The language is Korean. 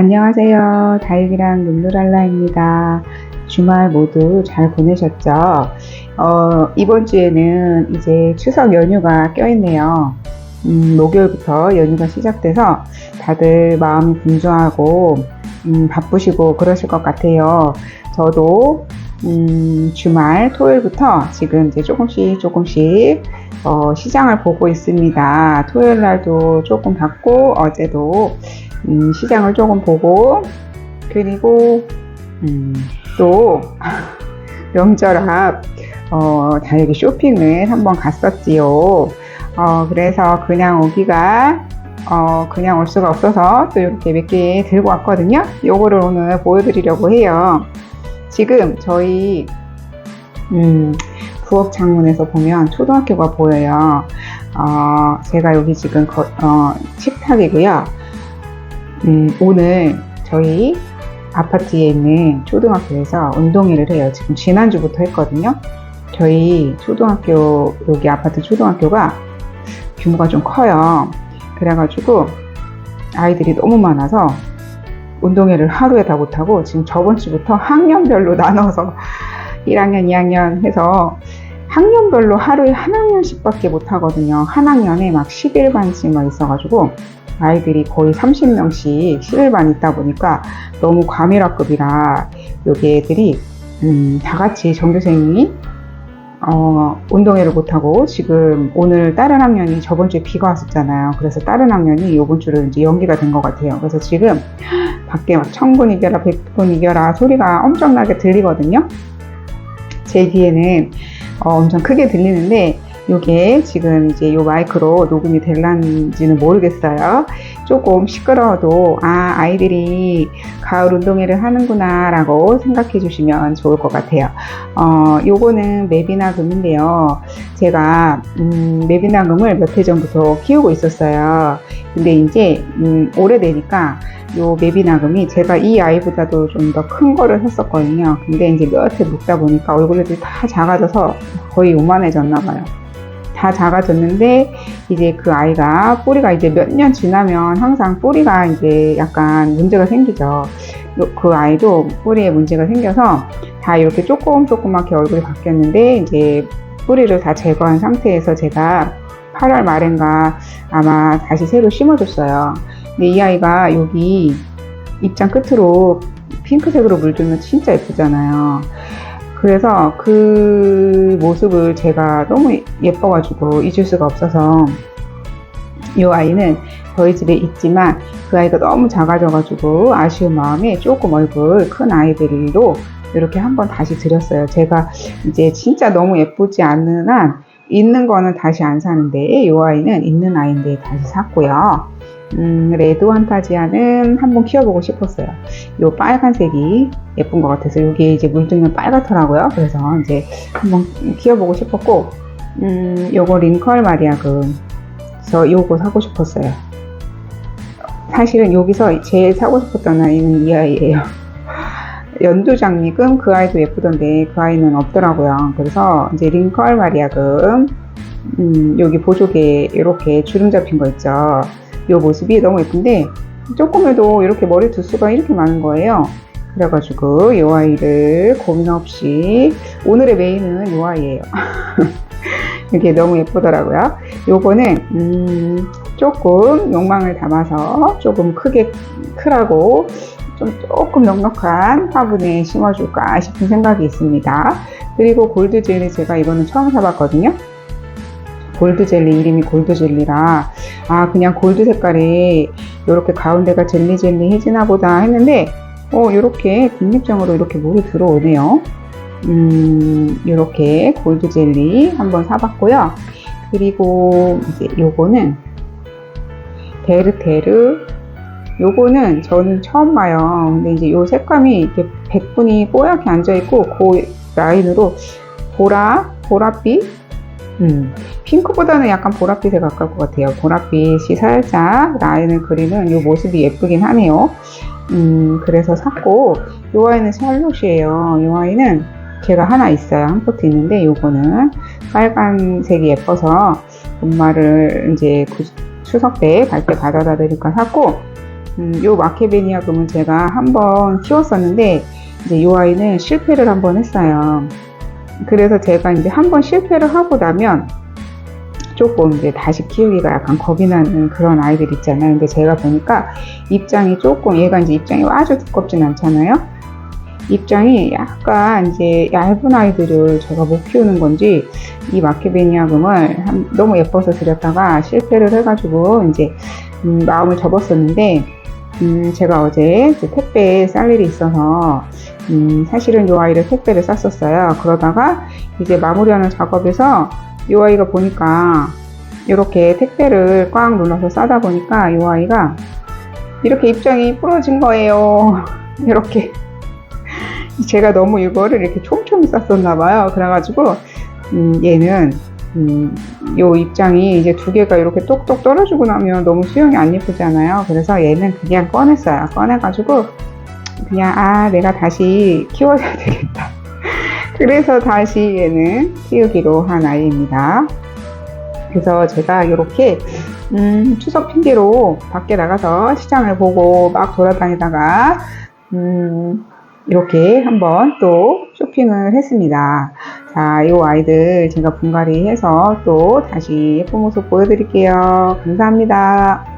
안녕하세요. 다육이랑 룰루랄라입니다. 주말 모두 잘 보내셨죠? 어, 이번 주에는 이제 추석 연휴가 껴있네요. 음, 목요일부터 연휴가 시작돼서 다들 마음이 분주하고 음, 바쁘시고 그러실 것 같아요. 저도 음, 주말 토요일부터 지금 이제 조금씩 조금씩 어, 시장을 보고 있습니다. 토요일 날도 조금 봤고 어제도 음, 시장을 조금 보고 그리고 음, 또 명절 앞 어, 다육이 쇼핑을 한번 갔었지요. 어, 그래서 그냥 오기가 어, 그냥 올 수가 없어서 또 이렇게 몇 개 들고 왔거든요. 요거를 오늘 보여드리려고 해요. 지금 저희 음, 부엌 창문에서 보면 초등학교가 보여요. 어, 제가 여기 지금 거, 어, 식탁이고요. 음, 오늘 저희 아파트에 있는 초등학교에서 운동회를 해요. 지금 지난주부터 했거든요. 저희 초등학교, 여기 아파트 초등학교가 규모가 좀 커요. 그래가지고 아이들이 너무 많아서 운동회를 하루에 다 못하고 지금 저번 주부터 학년별로 나눠서 1학년, 2학년 해서 학년별로 하루에 한 학년씩밖에 못 하거든요. 한 학년에 막 11반씩 막 있어가지고 아이들이 거의 30명씩 11반 있다 보니까 너무 과밀화급이라 여기 애들이 음, 다 같이 전교생이 어, 운동회를 못하고 지금 오늘 다른 학년이 저번 주에 비가 왔었잖아요. 그래서 다른 학년이 이번 주를 이제 연기가 된 것 같아요. 그래서 지금 밖에 막 천군 이겨라 백군 이겨라 소리가 엄청나게 들리거든요. 제 귀에는 어, 엄청 크게 들리는데 이게 지금 이제 요 마이크로 녹음이 될란지는 모르겠어요. 조금 시끄러워도 아 아이들이 가을 운동회를 하는구나 라고 생각해 주시면 좋을 것 같아요. 어, 요거는 맵이나금인데요. 제가 음, 맵이나금을 몇 해 전부터 키우고 있었어요. 근데 이제 음, 오래되니까 요 맵이나금이 제가 이 아이보다도 좀 더 큰 거를 샀었거든요. 근데 이제 몇 해 묵다 보니까 얼굴들이 다 작아져서 거의 요만해졌나 봐요. 다 작아졌는데 이제 그 아이가 뿌리가 이제 몇 년 지나면 항상 뿌리가 이제 약간 문제가 생기죠. 그 아이도 뿌리에 문제가 생겨서 다 이렇게 조금 조그맣게 얼굴이 바뀌었는데 이제 뿌리를 다 제거한 상태에서 제가 8월 말인가 아마 다시 새로 심어줬어요. 근데 이 아이가 여기 입장 끝으로 핑크색으로 물들면 진짜 예쁘잖아요. 그래서 그 모습을 제가 너무 예뻐가지고 잊을 수가 없어서 이 아이는 저희 집에 있지만 그 아이가 너무 작아져가지고 아쉬운 마음에 조금 얼굴 큰 아이들로 이렇게 한번 다시 드렸어요. 제가 이제 진짜 너무 예쁘지 않는 한 있는 거는 다시 안 사는데 이 아이는 있는 아이인데 다시 샀고요. 음, 레드 환타지아는 한번 키워보고 싶었어요. 요 빨간색이 예쁜 것 같아서 여기에 이제 물들면 빨갛더라고요. 그래서 이제 한번 키워보고 싶었고, 음, 요거 링컬 마리아금. 저 요거 사고 싶었어요. 사실은 여기서 제일 사고 싶었던 아이는 이 아이예요. 연두장미금 그 아이도 예쁘던데 그 아이는 없더라고요. 그래서 이제 링컬 마리아금 음, 여기 보조개 이렇게 주름 잡힌 거 있죠. 이 모습이 너무 예쁜데 조금해도 이렇게 머리 두수가 이렇게 많은 거예요. 그래가지고 이 아이를 고민 없이 오늘의 메인은 이 아이예요. 이게 너무 예쁘더라고요. 요거는 음, 조금 욕망을 담아서 조금 크게 크라고 좀 조금 넉넉한 화분에 심어줄까 싶은 생각이 있습니다. 그리고 골드젤리 제가 이거는 처음 사봤거든요. 골드 젤리 이름이 골드 젤리라. 아 그냥 골드 색깔이 이렇게 가운데가 젤리 젤리 해지나 보다 했는데 어 이렇게 국립장으로 이렇게 물이 들어오네요. 음 이렇게 골드 젤리 한번 사봤고요. 그리고 이제 요거는 베르테르. 요거는 저는 처음 봐요. 근데 이제 요 색감이 이렇게 백분이 뽀얗게 앉아 있고 그 라인으로 보라 보랏빛 음, 핑크보다는 약간 보랏빛에 가까울 것 같아요. 보랏빛이 살짝 라인을 그리는 이 모습이 예쁘긴 하네요. 음, 그래서 샀고, 이 아이는 샬롯이에요. 이 아이는 제가 하나 있어요. 한 포트 있는데, 요거는 빨간색이 예뻐서 엄마를 이제 추석 때 갈 때 가져다 드릴까 샀고, 음, 요 마케베니아 금은 제가 한번 키웠었는데 이제 요 아이는 실패를 한번 했어요. 그래서 제가 이제 한번 실패를 하고 나면 조금 이제 다시 키우기가 약간 겁이 나는 그런 아이들 있잖아요. 근데 제가 보니까 입장이 조금 얘가 이제 입장이 아주 두껍진 않잖아요. 입장이 약간 이제 얇은 아이들을 제가 못 키우는 건지 이 마케베니아금을 한- 너무 예뻐서 드렸다가 실패를 해가지고 이제 음, 마음을 접었었는데 음, 제가 어제 이제 택배에 쌀 일이 있어서 음, 사실은 이 아이를 택배를 쌌었어요. 그러다가 이제 마무리하는 작업에서 이 아이가 보니까 이렇게 택배를 꽉 눌러서 싸다 보니까 이 아이가 이렇게 입장이 부러진 거예요. 이렇게 제가 너무 이거를 이렇게 촘촘히 쌌었나 봐요. 그래가지고 음, 얘는 음, 요 입장이 이제 두 개가 이렇게 똑똑 떨어지고 나면 너무 수영이 안 예쁘잖아요. 그래서 얘는 그냥 꺼냈어요. 꺼내가지고 그냥 아 내가 다시 키워야 되겠다. 그래서 다시 얘는 키우기로 한 아이입니다. 그래서 제가 이렇게 음, 추석 핑계로 밖에 나가서 시장을 보고 막 돌아다니다가 음, 이렇게 한번 또 쇼핑을 했습니다. 자, 이 아이들 제가 분갈이 해서 또 다시 예쁜 모습 보여드릴게요. 감사합니다.